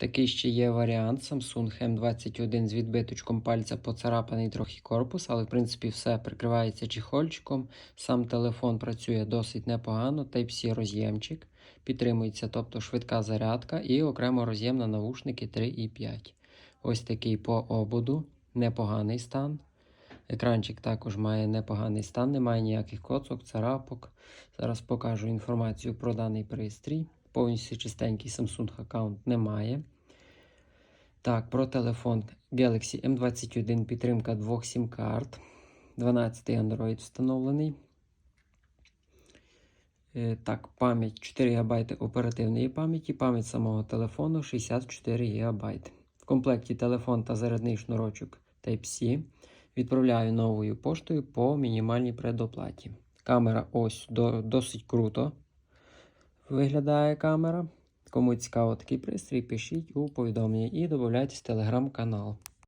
Такий ще є варіант Samsung M21 з відбиточком пальця поцарапаний трохи корпус, але в принципі все прикривається чехольчиком. Сам телефон працює досить непогано, Type-C роз'ємчик підтримується, тобто швидка зарядка і окремо роз'єм на навушники 3,5. Ось такий по ободу, непоганий стан. Екранчик також має непоганий стан, немає ніяких коцок, царапок. Зараз покажу інформацію про даний пристрій. Повністю чистенький Samsung аккаунт немає. Так, про телефон Galaxy M21 підтримка двох сім-карт. 12 Android встановлений. Е, Так, пам'ять 4 ГБ оперативної пам'яті, пам'ять самого телефону 64 ГБ. В комплекті телефон та зарядний шнурочок Type-C. Відправляю новою поштою по мінімальній предоплаті. Камера ось до, досить круто виглядає камера. Кому цікаво такий пристрій, пишіть у повідомлення і додайтесь в телеграм-канал.